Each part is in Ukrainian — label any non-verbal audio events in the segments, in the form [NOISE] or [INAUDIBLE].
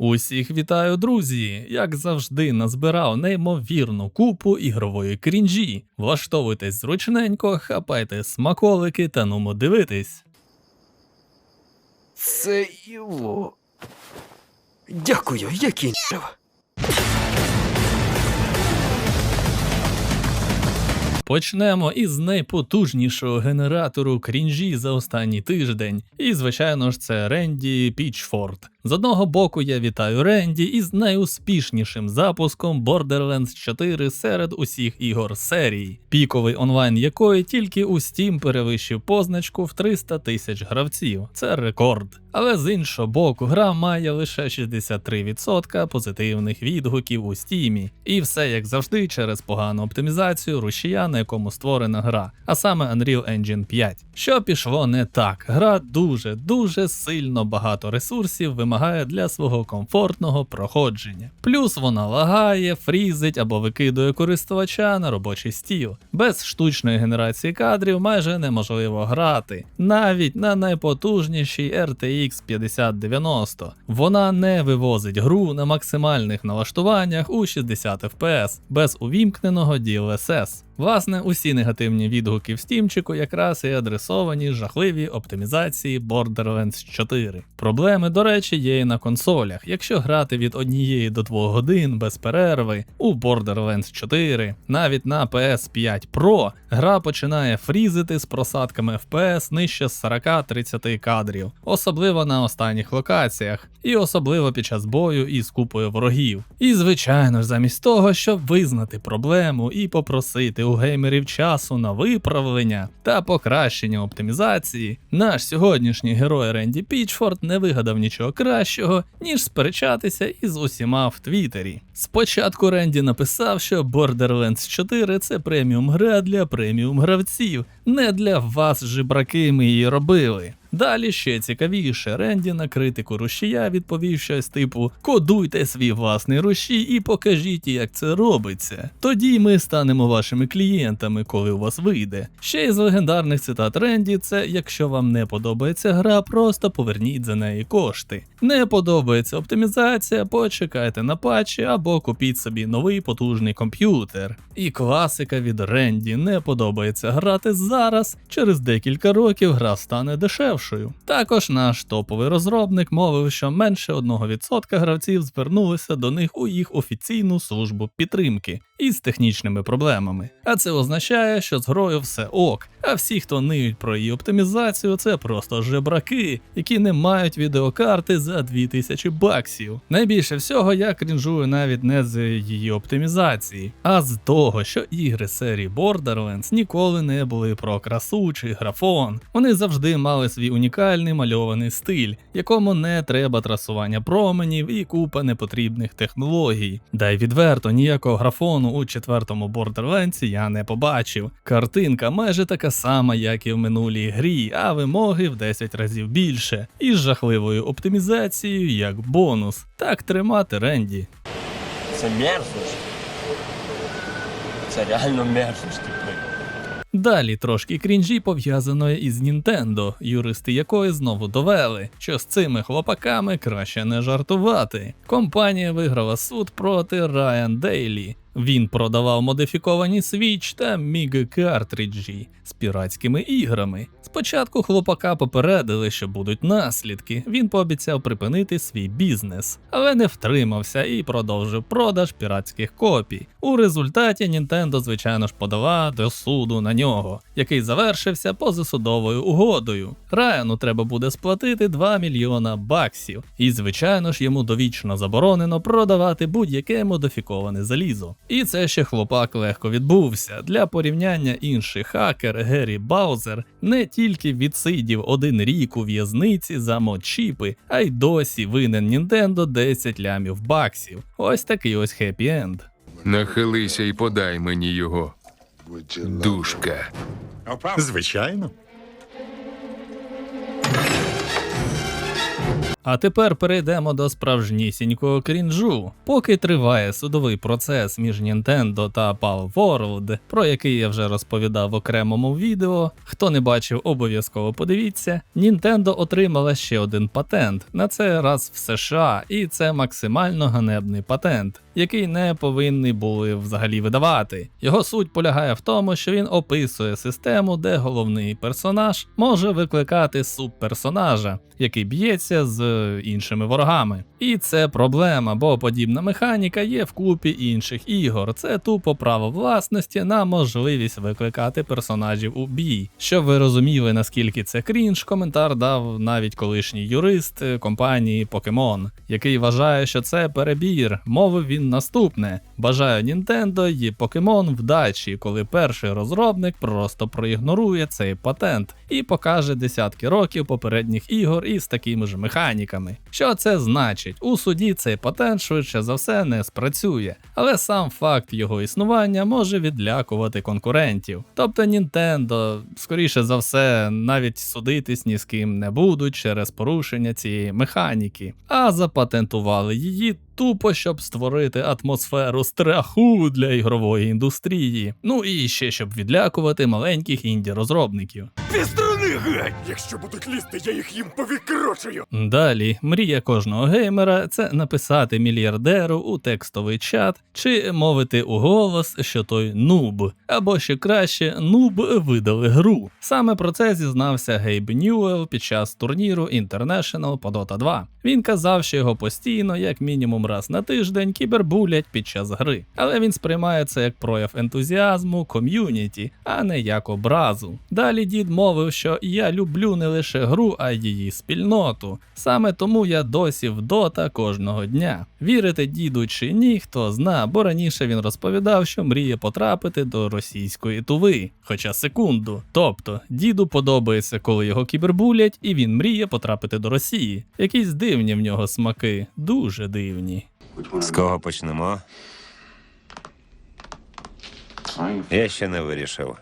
Усіх вітаю, друзі! Як завжди, назбирав неймовірну купу ігрової крінжі. Влаштовуйтесь зручненько, хапайте смаколики та нумо дивитись. Це його. Дякую, я Почнемо із найпотужнішого генератору крінжі за останній тиждень. І, звичайно ж, це Ренді Пічфорд. З одного боку, я вітаю Ренді із найуспішнішим запуском Borderlands 4 серед усіх ігор серії, піковий онлайн якої тільки у Steam перевищив позначку в 300 тисяч гравців. Це рекорд. Але з іншого боку, гра має лише 63% позитивних відгуків у Стімі. І все як завжди через погану оптимізацію рушія, на якому створена гра, а саме Unreal Engine 5. Що пішло не так? Гра дуже дуже сильно багато ресурсів вимагає для свого комфортного проходження. Плюс вона лагає, фрізить або викидує користувача на робочий стіл. Без штучної генерації кадрів майже неможливо грати, навіть на найпотужнішій RTX 5090. Вона не вивозить гру на максимальних налаштуваннях у 60 FPS без увімкненого DLSS. Власне, усі негативні відгуки в стімчику якраз і адресовані жахливій оптимізації Borderlands 4. Проблеми, до речі, є і на консолях. Якщо грати від однієї до 2 годин без перерви у Borderlands 4, навіть на PS5 Pro гра починає фрізити з просадками FPS нижче 40-30 кадрів, особливо на останніх локаціях, і особливо під час бою із купою ворогів. І звичайно ж, замість того, щоб визнати проблему і попросити у геймерів часу на виправлення та покращення оптимізації, наш сьогоднішній герой Ренді Пічфорд не вигадав нічого кращого, ніж сперечатися із усіма в Твіттері. Спочатку Ренді написав, що Borderlands 4 це преміум гра для преміум гравців, не для вас, жебраки, ми її робили. Далі ще цікавіше, Ренді на критику рушія відповів щось типу: кодуйте свій власний рушій і покажіть, як це робиться. Тоді ми станемо вашими клієнтами, коли у вас вийде. Ще із легендарних цитат Ренді це якщо вам не подобається гра, просто поверніть за неї кошти. Не подобається оптимізація, почекайте на патчі або купіть собі новий потужний комп'ютер. І класика від Ренді не подобається грати зараз. Через декілька років гра стане дешевшою. Також наш топовий розробник мовив, що менше 1% гравців звернулися до них у їх офіційну службу підтримки із технічними проблемами. А це означає, що з грою все ок. А всі, хто ниють про її оптимізацію, це просто жебраки, які не мають відеокарти за 2000 баксів. Найбільше всього я крінжую навіть не з її оптимізації, а з того, що ігри серії Borderlands ніколи не були про красу чи графон. Вони завжди мали свій унікальний мальований стиль, якому не треба трасування променів і купа непотрібних технологій. Дай відверто, ніякого графону у четвертому Borderlands я не побачив. Картинка майже така сама, як і в минулій грі, а вимоги в 10 разів більше, і з жахливою оптимізацією як бонус. Так тримати Ренді. Це мерзость. Це реально мерзость, типу. Далі трошки крінжі пов'язаної із Нінтендо, юристи якої знову довели, що з цими хлопаками краще не жартувати. Компанія виграла суд проти Ryan Daily. Він продавав модифіковані Switch та Міг картриджі з піратськими іграми. Спочатку хлопака попередили, що будуть наслідки. Він пообіцяв припинити свій бізнес, але не втримався і продовжив продаж піратських копій. У результаті Nintendo, звичайно ж, подала до суду на нього, який завершився позасудовою угодою. Райану треба буде сплатити 2 мільйона баксів, і звичайно ж йому довічно заборонено продавати будь-яке модифіковане залізо. І це ще хлопак легко відбувся. Для порівняння інший хакер Геррі Баузер не тільки відсидів один рік у в'язниці за мочіпи, а й досі винен Нінтендо 10 лямів баксів. Ось такий ось хеппі-енд. Нахилися і подай мені його. Душка. Звичайно. А тепер перейдемо до справжнісінького крінжу. Поки триває судовий процес між Nintendo та Pal про який я вже розповідав в окремому відео. Хто не бачив, обов'язково подивіться. Nintendo отримала ще один патент, на цей раз в США, і це максимально ганебний патент, який не повинні були взагалі видавати. Його суть полягає в тому, що він описує систему, де головний персонаж може викликати субперсонажа, який б'ється з іншими ворогами. І це проблема, бо подібна механіка є в купі інших ігор. Це тупо право власності на можливість викликати персонажів у бій. Щоб ви розуміли, наскільки це крінж, коментар дав навіть колишній юрист е, компанії Pokemon, який вважає, що це перебір. Мовив він наступне: бажаю Nintendo і Pokemon вдачі, коли перший розробник просто проігнорує цей патент і покаже десятки років попередніх ігор із такими ж механіками. Що це значить? У суді цей патент швидше за все не спрацює, але сам факт його існування може відлякувати конкурентів. Тобто Nintendo, скоріше за все, навіть судитись ні з ким не будуть через порушення цієї механіки, а запатентували її тупо, щоб створити атмосферу страху для ігрової індустрії. Ну і ще щоб відлякувати маленьких інді-розробників. Геть! Якщо будуть лізти, я їх їм повікрочую! Далі, мрія кожного геймера це написати мільярдеру у текстовий чат чи мовити у голос, що той нуб, або ще краще, нуб видали гру. Саме про це зізнався Гейб Ньюел під час турніру International по Dota 2. Він казав, що його постійно, як мінімум раз на тиждень, кібербулять під час гри, але він сприймає це як прояв ентузіазму, ком'юніті, а не як образу. Далі дід мовив, що я люблю не лише гру, а й її спільноту. Саме тому я досі в дота кожного дня. Вірите діду чи ні, хто зна, бо раніше він розповідав, що мріє потрапити до російської туви. Хоча секунду. Тобто, діду подобається, коли його кібербулять, і він мріє потрапити до Росії. Якісь дивні в нього смаки, дуже дивні. З кого почнемо? Я ще не вирішив.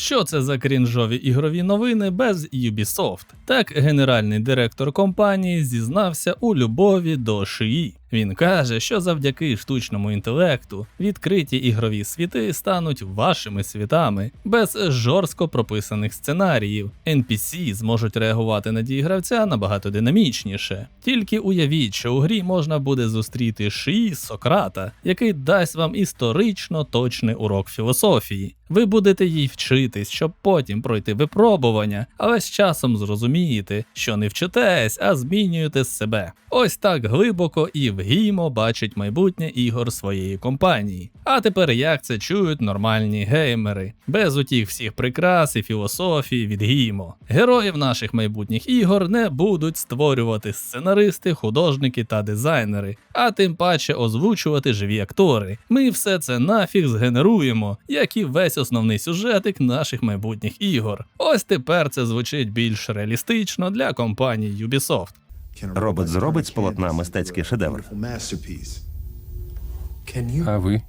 Що це за крінжові ігрові новини без Ubisoft? Так генеральний директор компанії зізнався у любові до шиї. Він каже, що завдяки штучному інтелекту відкриті ігрові світи стануть вашими світами без жорстко прописаних сценаріїв. NPC зможуть реагувати на дії гравця набагато динамічніше. Тільки уявіть, що у грі можна буде зустріти шиї Сократа, який дасть вам історично точний урок філософії. Ви будете їй вчитись, щоб потім пройти випробування, але з часом зрозумієте, що не вчитесь, а змінюєте себе. Ось так глибоко і вгімо бачить майбутнє ігор своєї компанії. А тепер як це чують нормальні геймери, без утіх всіх прикрас і філософії від гімо. Героїв наших майбутніх ігор не будуть створювати сценаристи, художники та дизайнери, а тим паче озвучувати живі актори. Ми все це нафіг згенеруємо, як і весь основний сюжетик наших майбутніх ігор. Ось тепер це звучить більш реалістично для компанії Ubisoft. Робот зробить з полотна мистецький шедевр. А ви?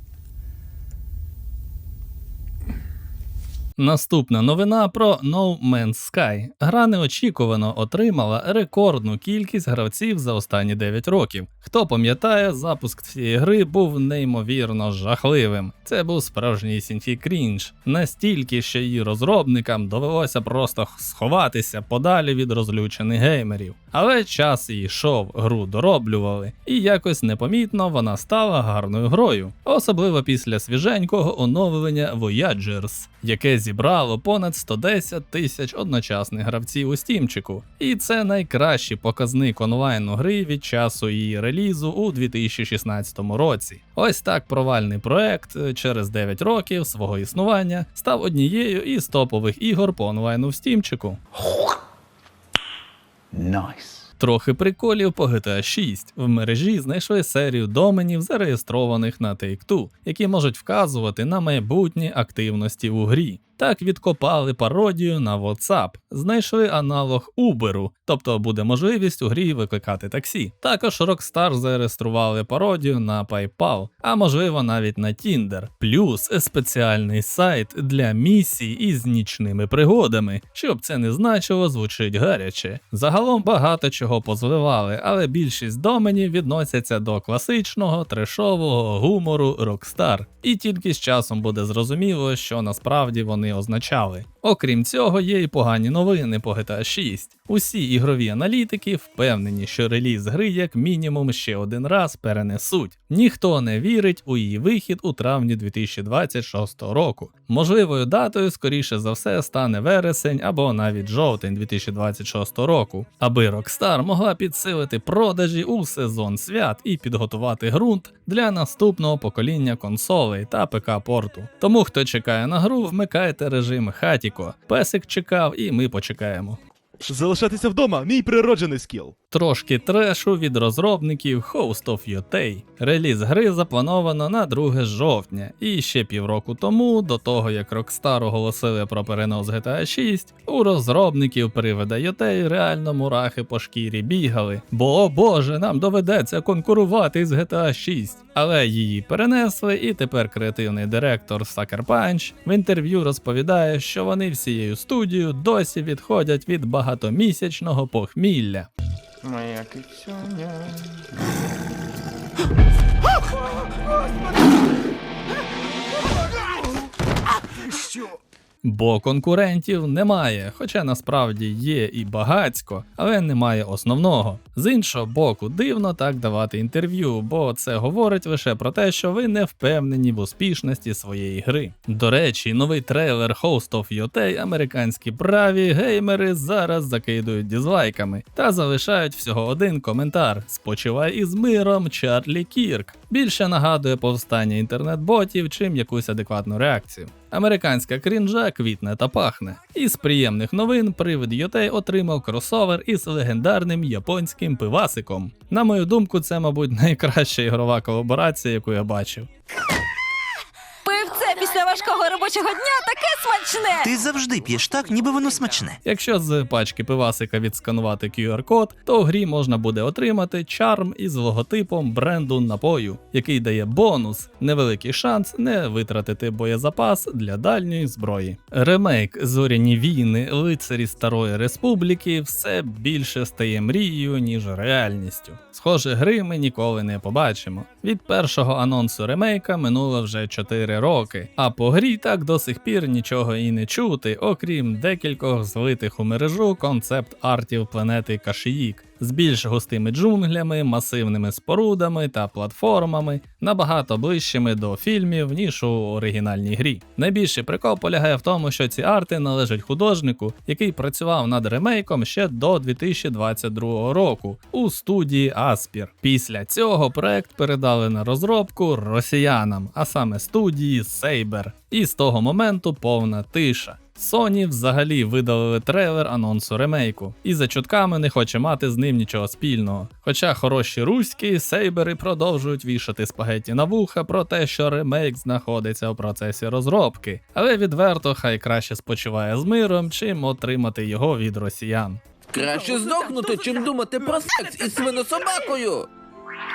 Наступна новина про No Man's Sky. Гра неочікувано отримала рекордну кількість гравців за останні 9 років. Хто пам'ятає, запуск цієї гри був неймовірно жахливим. Це був справжнісінький крінж. Настільки, що її розробникам довелося просто сховатися подалі від розлючених геймерів. Але час йшов, гру дороблювали, і якось непомітно вона стала гарною грою, особливо після свіженького оновлення Voyagers, яке зібрало понад 110 тисяч одночасних гравців у стімчику. І це найкращий показник онлайну гри від часу її релізу у 2016 році. Ось так провальний проект е, через 9 років свого існування став однією із топових ігор по онлайну в стімчику. Трохи приколів по GTA 6. В мережі знайшли серію доменів, зареєстрованих на Take-Two, які можуть вказувати на майбутні активності у грі. Так відкопали пародію на WhatsApp, знайшли аналог Uber, тобто буде можливість у грі викликати таксі. Також Rockstar зареєстрували пародію на PayPal, а можливо навіть на Tinder. Плюс спеціальний сайт для місій із нічними пригодами. Щоб це не значило, звучить гаряче. Загалом багато чого позливали, але більшість доменів відносяться до класичного трешового гумору Rockstar. І тільки з часом буде зрозуміло, що насправді вони означали. Окрім цього, є і погані новини по GTA 6. Усі ігрові аналітики впевнені, що реліз гри як мінімум ще один раз перенесуть. Ніхто не вірить у її вихід у травні 2026 року. Можливою датою, скоріше за все, стане вересень або навіть жовтень 2026 року, аби Rockstar могла підсилити продажі у сезон свят і підготувати ґрунт для наступного покоління консолей та ПК-порту. Тому хто чекає на гру, вмикайте режим Хатіко. Песик чекав, і ми почекаємо. Залишатися вдома мій природжений скіл. Трошки трешу від розробників Host of Yotei. Реліз гри заплановано на 2 жовтня, і ще півроку тому, до того як Rockstar оголосили про перенос GTA 6, у розробників привида Yotei реально мурахи по шкірі бігали. Бо о боже, нам доведеться конкурувати з GTA 6. Але її перенесли, і тепер креативний директор Sucker Punch в інтерв'ю розповідає, що вони всією студією досі відходять від багатомісячного похмілля. Моя кицюня. Бо конкурентів немає, хоча насправді є і багацько, але немає основного. З іншого боку, дивно так давати інтерв'ю, бо це говорить лише про те, що ви не впевнені в успішності своєї гри. До речі, новий трейлер Host of Yotei американські праві геймери зараз закидують дізлайками та залишають всього один коментар: Спочивай із миром, Чарлі Кірк. Більше нагадує повстання інтернет-ботів, чим якусь адекватну реакцію. Американська крінжа квітне та пахне. Із приємних новин привид Йотей отримав кросовер із легендарним японським пивасиком. На мою думку, це, мабуть, [LAUGHS] найкраща ігрова колаборація, яку я бачив. Після важкого робочого дня таке смачне. Ти завжди п'єш так, ніби воно смачне. Якщо з пачки пивасика відсканувати QR-код, то в грі можна буде отримати чарм із логотипом бренду напою, який дає бонус, невеликий шанс не витратити боєзапас для дальньої зброї. Ремейк Зоряні війни, лицарі Старої Республіки все більше стає мрією, ніж реальністю. Схоже, гри ми ніколи не побачимо. Від першого анонсу ремейка минуло вже 4 роки, а по грі так до сих пір нічого і не чути, окрім декількох злитих у мережу концепт артів планети Кашиїк з більш густими джунглями, масивними спорудами та платформами, набагато ближчими до фільмів, ніж у оригінальній грі. Найбільший прикол полягає в тому, що ці арти належать художнику, який працював над ремейком ще до 2022 року у студії Аспір. Після цього проект передали на розробку росіянам, а саме студії Saber. І з того моменту повна тиша. Sony взагалі видалили трейлер анонсу ремейку, і за чутками не хоче мати з ним нічого спільного. Хоча хороші руські сейбери продовжують вішати спагетті на вуха про те, що ремейк знаходиться у процесі розробки, але відверто хай краще спочиває з миром, чим отримати його від росіян. Краще здохнути, чим думати про секс із свинособакою.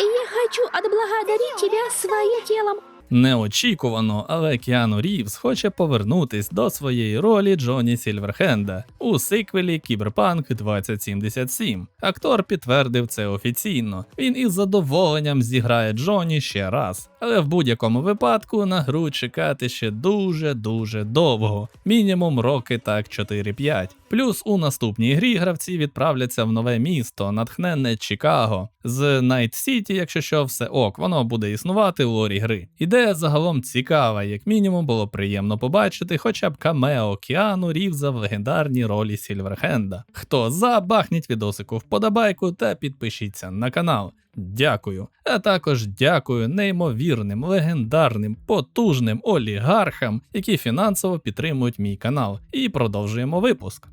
Я хочу отблагодарить тебя своим телом. Неочікувано, але Кіану Рівз хоче повернутись до своєї ролі Джоні Сільверхенда у сиквелі Кіберпанк 2077. Актор підтвердив це офіційно. Він із задоволенням зіграє Джоні ще раз. Але в будь-якому випадку на гру чекати ще дуже дуже довго, мінімум роки так 4-5. Плюс у наступній грі гравці відправляться в нове місто, натхненне Чикаго. З Найт Сіті, якщо що, все ок, воно буде існувати у лорі гри. Ідея загалом цікава, як мінімум було приємно побачити хоча б камео Кіану Рівза в легендарній ролі Сільверхенда. Хто за, бахніть відосику вподобайку та підпишіться на канал. Дякую. А також дякую неймовірним, легендарним, потужним олігархам, які фінансово підтримують мій канал. І продовжуємо випуск.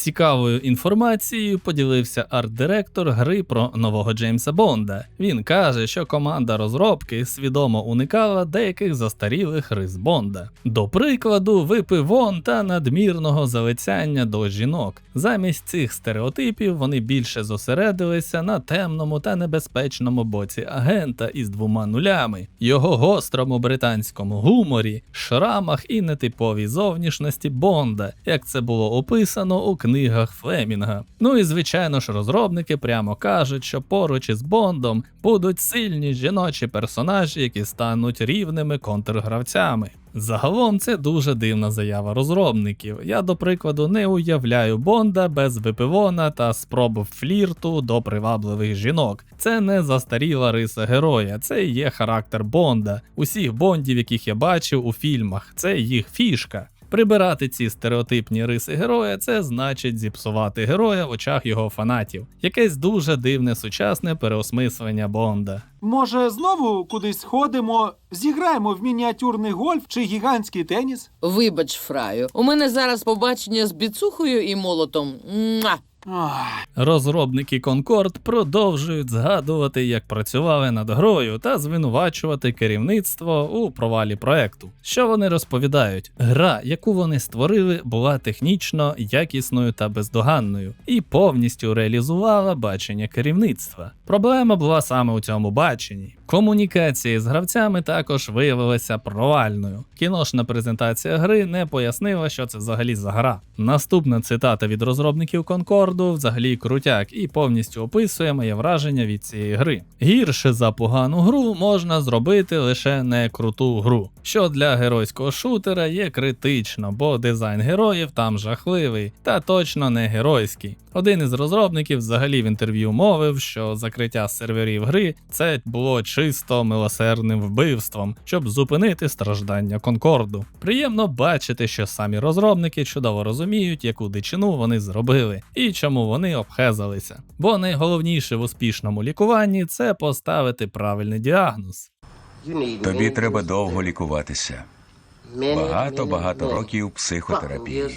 Цікавою інформацією поділився арт-директор гри про нового Джеймса Бонда. Він каже, що команда розробки свідомо уникала деяких застарілих рис Бонда. До прикладу, випивон та надмірного залицяння до жінок. Замість цих стереотипів вони більше зосередилися на темному та небезпечному боці агента із двома нулями, його гострому британському гуморі, шрамах і нетиповій зовнішності Бонда, як це було описано у книгах Флемінга. Ну і звичайно ж, розробники прямо кажуть, що поруч із Бондом будуть сильні жіночі персонажі, які стануть рівними контргравцями. Загалом це дуже дивна заява розробників. Я, до прикладу, не уявляю Бонда без випивона та спроб флірту до привабливих жінок. Це не застаріла риса героя, це є характер Бонда. Усіх бондів, яких я бачив у фільмах, це їх фішка. Прибирати ці стереотипні риси героя це значить зіпсувати героя в очах його фанатів. Якесь дуже дивне сучасне переосмислення Бонда. Може, знову кудись ходимо, зіграємо в мініатюрний гольф чи гігантський теніс? Вибач, Фраю, у мене зараз побачення з біцухою і молотом. Муа! Розробники Concord продовжують згадувати, як працювали над грою, та звинувачувати керівництво у провалі проекту. Що вони розповідають? Гра, яку вони створили, була технічно якісною та бездоганною і повністю реалізувала бачення керівництва. Проблема була саме у цьому баченні. Комунікація з гравцями також виявилася провальною. Кіношна презентація гри не пояснила, що це взагалі за гра. Наступна цитата від розробників Конкорду взагалі крутяк і повністю описує моє враження від цієї гри. Гірше за погану гру можна зробити лише не круту гру, що для геройського шутера є критично, бо дизайн героїв там жахливий, та точно не геройський. Один із розробників взагалі в інтерв'ю мовив, що закриття серверів гри це було чисто милосердним вбивством, щоб зупинити страждання Конкорду. Приємно бачити, що самі розробники чудово розуміють, яку дичину вони зробили і чому вони обхезалися. Бо найголовніше в успішному лікуванні це поставити правильний діагноз. Тобі треба довго лікуватися. Багато-багато років психотерапії.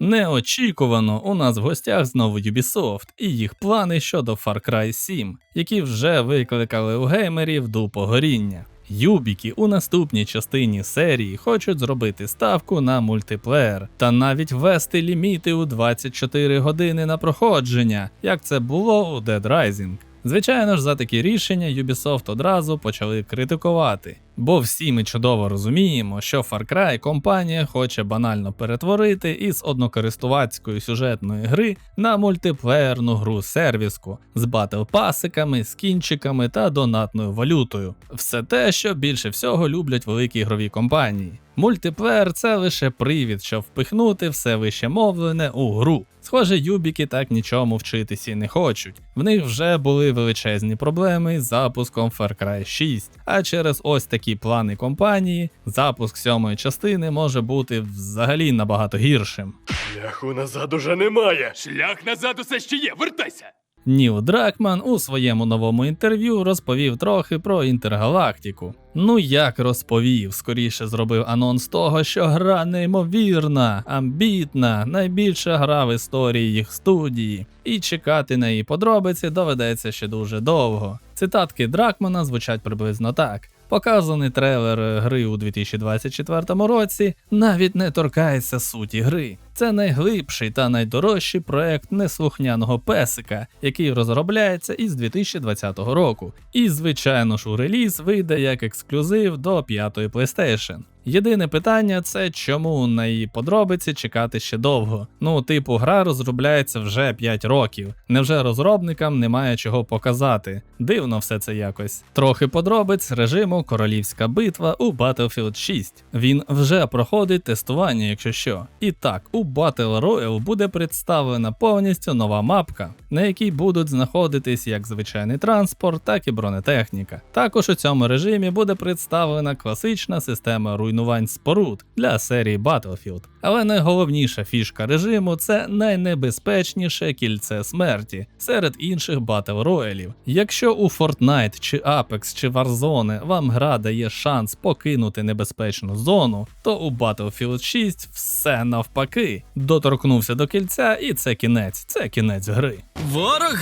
Неочікувано у нас в гостях знову Ubisoft і їх плани щодо Far Cry 7, які вже викликали у геймерів дупогоріння. Юбіки у наступній частині серії хочуть зробити ставку на мультиплеєр та навіть ввести ліміти у 24 години на проходження, як це було у Dead Rising. Звичайно ж, за такі рішення Ubisoft одразу почали критикувати, бо всі ми чудово розуміємо, що Far Cry компанія хоче банально перетворити із однокористувацької сюжетної гри на мультиплеєрну гру сервіску з батл-пасиками, скінчиками та донатною валютою. Все те, що більше всього люблять великі ігрові компанії. Мультиплеєр це лише привід, щоб впихнути все вище мовлене у гру. Схоже, юбіки так нічому вчитися не хочуть. В них вже були величезні проблеми з запуском Far Cry 6, а через ось такі плани компанії запуск сьомої частини може бути взагалі набагато гіршим. Шляху назад уже немає. Шлях назад усе ще є, вертайся! Ніл Дракман у своєму новому інтерв'ю розповів трохи про інтергалактику. Ну як розповів, скоріше зробив анонс того, що гра неймовірна, амбітна, найбільша гра в історії їх студії, і чекати на її подробиці доведеться ще дуже довго. Цитатки Дракмана звучать приблизно так. Показаний трейлер гри у 2024 році навіть не торкається суті гри. Це найглибший та найдорожчий проект неслухняного песика, який розробляється із 2020 року. І, звичайно ж, у реліз вийде як ексклюзив до п'ятої PlayStation. Єдине питання це чому на її подробиці чекати ще довго. Ну, типу, гра розробляється вже 5 років. Невже розробникам немає чого показати? Дивно все це якось. Трохи подробиць режиму Королівська битва у Battlefield 6. Він вже проходить тестування, якщо що. І так, у Battle Royale буде представлена повністю нова мапка, на якій будуть знаходитись як звичайний транспорт, так і бронетехніка. Також у цьому режимі буде представлена класична система руйнувань споруд для серії Battlefield. Але найголовніша фішка режиму це найнебезпечніше кільце смерті серед інших батл роялів. Якщо у Fortnite чи Apex чи Warzone вам гра дає шанс покинути небезпечну зону, то у Battlefield 6 все навпаки. Доторкнувся до кільця, і це кінець, це кінець гри. Ворог?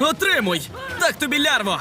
Отримуй! Так тобі лярво!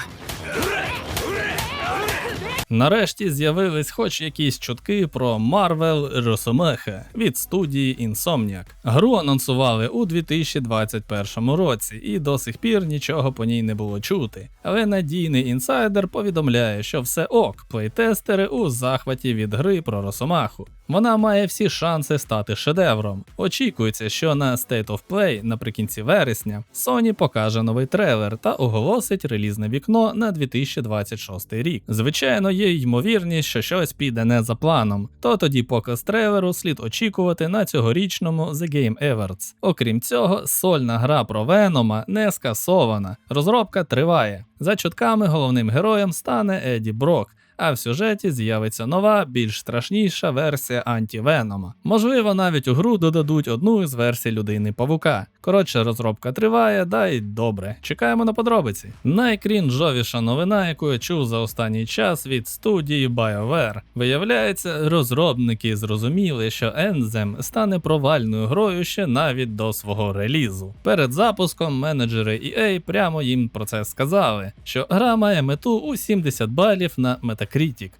Нарешті з'явились хоч якісь чутки про Marvel Росомеха від студії Insomniac. Гру анонсували у 2021 році, і до сих пір нічого по ній не було чути. Але надійний інсайдер повідомляє, що все ок, плейтестери у захваті від гри про Росомаху. Вона має всі шанси стати шедевром. Очікується, що на State of Play наприкінці вересня Sony покаже новий трейлер та оголосить релізне вікно на 2026 рік. Звичайно, є ймовірність, що щось піде не за планом, то тоді показ трейлеру слід очікувати на цьогорічному The Game Awards. Окрім цього, сольна гра про Венома не скасована. Розробка триває. За чутками головним героєм стане Еді Брок. А в сюжеті з'явиться нова, більш страшніша версія антівенома. Можливо, навіть у гру додадуть одну із версій людини павука. Коротше, розробка триває, да й добре. Чекаємо на подробиці. Найкрінжовіша новина, яку я чув за останній час від студії BioWare. Виявляється, розробники зрозуміли, що Anthem стане провальною грою ще навіть до свого релізу. Перед запуском менеджери EA прямо їм про це сказали, що гра має мету у 70 балів на Metacritic,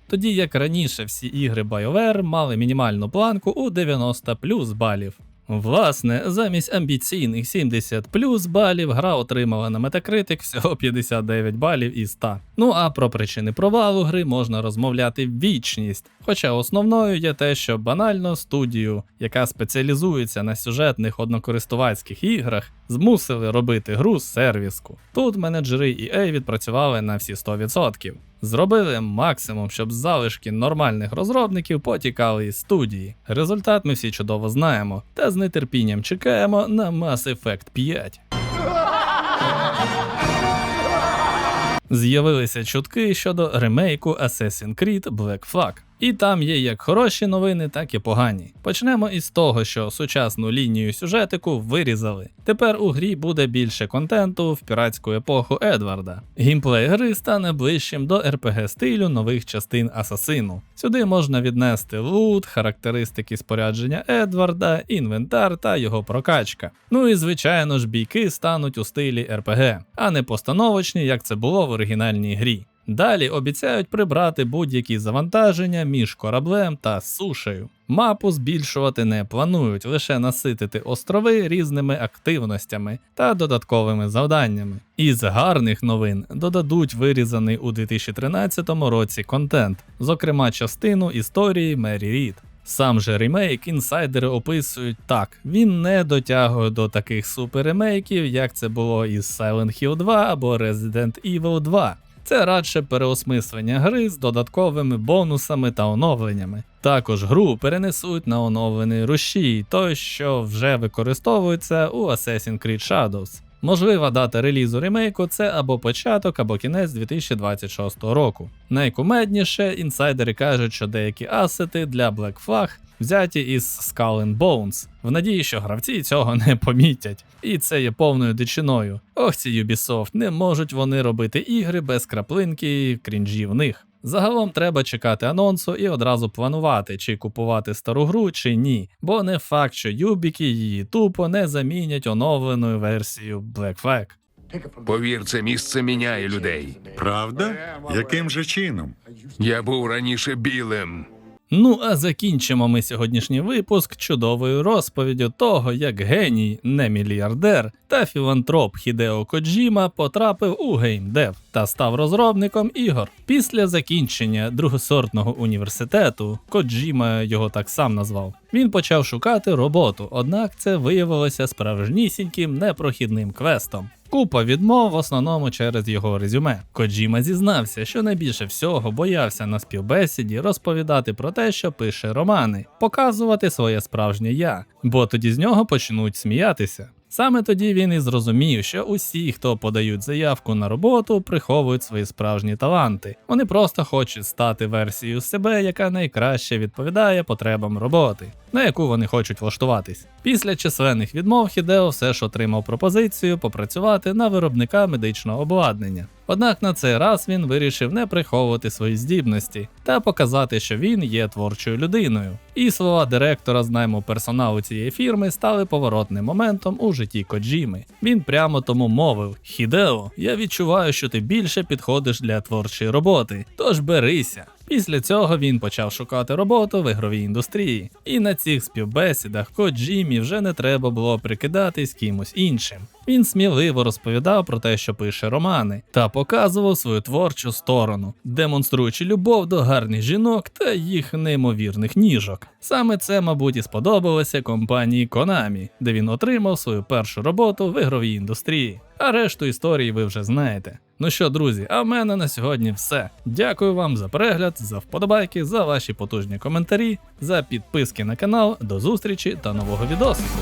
тоді як раніше всі ігри BioWare мали мінімальну планку у 90 плюс балів. Власне, замість амбіційних 70 плюс балів гра отримала на Metacritic всього 59 балів із 100. Ну а про причини провалу гри можна розмовляти в вічність. Хоча основною є те, що банально студію, яка спеціалізується на сюжетних однокористувацьких іграх, змусили робити гру з сервіску. Тут менеджери EA відпрацювали на всі 100%. Зробили максимум, щоб залишки нормальних розробників потікали із студії. Результат ми всі чудово знаємо, та з нетерпінням чекаємо на Mass Effect 5. З'явилися чутки щодо ремейку Assassin's Creed Black Flag. І там є як хороші новини, так і погані. Почнемо із того, що сучасну лінію сюжетику вирізали. Тепер у грі буде більше контенту в піратську епоху Едварда. Гімплей гри стане ближчим до RPG стилю нових частин Асасину. Сюди можна віднести лут, характеристики спорядження Едварда, інвентар та його прокачка. Ну і звичайно ж бійки стануть у стилі RPG, а не постановочні, як це було в оригінальній грі. Далі обіцяють прибрати будь-які завантаження між кораблем та сушею. Мапу збільшувати не планують, лише наситити острови різними активностями та додатковими завданнями. Із гарних новин додадуть вирізаний у 2013 році контент, зокрема частину історії Мері Рід. Сам же ремейк інсайдери описують так: він не дотягує до таких суперремейків, як це було із Silent Hill 2 або Resident Evil 2. Це радше переосмислення гри з додатковими бонусами та оновленнями. Також гру перенесуть на оновлений рушій, той, що вже використовується у Assassin's Creed Shadows. Можлива дата релізу ремейку це або початок, або кінець 2026 року. Найкумедніше інсайдери кажуть, що деякі асети для Black Flag взяті із Skull and Bones, в надії, що гравці цього не помітять. І це є повною дичиною. Ох, ці Ubisoft, не можуть вони робити ігри без краплинки крінжі в них. Загалом треба чекати анонсу і одразу планувати, чи купувати стару гру, чи ні, бо не факт, що юбіки її тупо не замінять оновленою версією Black Flag. Повір, це місце міняє людей. Правда? Яким же чином? Я був раніше білим. Ну а закінчимо ми сьогоднішній випуск чудовою розповіддю того, як геній, не мільярдер та філантроп Хідео Коджіма потрапив у геймдев та став розробником ігор. Після закінчення другосортного університету, Коджіма його так сам назвав, він почав шукати роботу, однак це виявилося справжнісіньким непрохідним квестом. Купа відмов в основному через його резюме. Коджіма зізнався, що найбільше всього боявся на співбесіді розповідати про те, що пише романи, показувати своє справжнє я, бо тоді з нього почнуть сміятися. Саме тоді він і зрозумів, що усі, хто подають заявку на роботу, приховують свої справжні таланти. Вони просто хочуть стати версією себе, яка найкраще відповідає потребам роботи, на яку вони хочуть влаштуватись. Після численних відмов Хідео все ж отримав пропозицію попрацювати на виробника медичного обладнання. Однак на цей раз він вирішив не приховувати свої здібності та показати, що він є творчою людиною. І слова директора з персоналу цієї фірми стали поворотним моментом у житті Коджіми. Він прямо тому мовив: Хідео, я відчуваю, що ти більше підходиш для творчої роботи, тож берися. Після цього він почав шукати роботу в ігровій індустрії, і на цих співбесідах Коджімі вже не треба було прикидатись кимось іншим. Він сміливо розповідав про те, що пише романи, та показував свою творчу сторону, демонструючи любов до гарних жінок та їх неймовірних ніжок. Саме це, мабуть, і сподобалося компанії Konami, де він отримав свою першу роботу в ігровій індустрії. А решту історії ви вже знаєте. Ну що, друзі, а в мене на сьогодні все. Дякую вам за перегляд, за вподобайки, за ваші потужні коментарі, за підписки на канал. До зустрічі та нового відосику.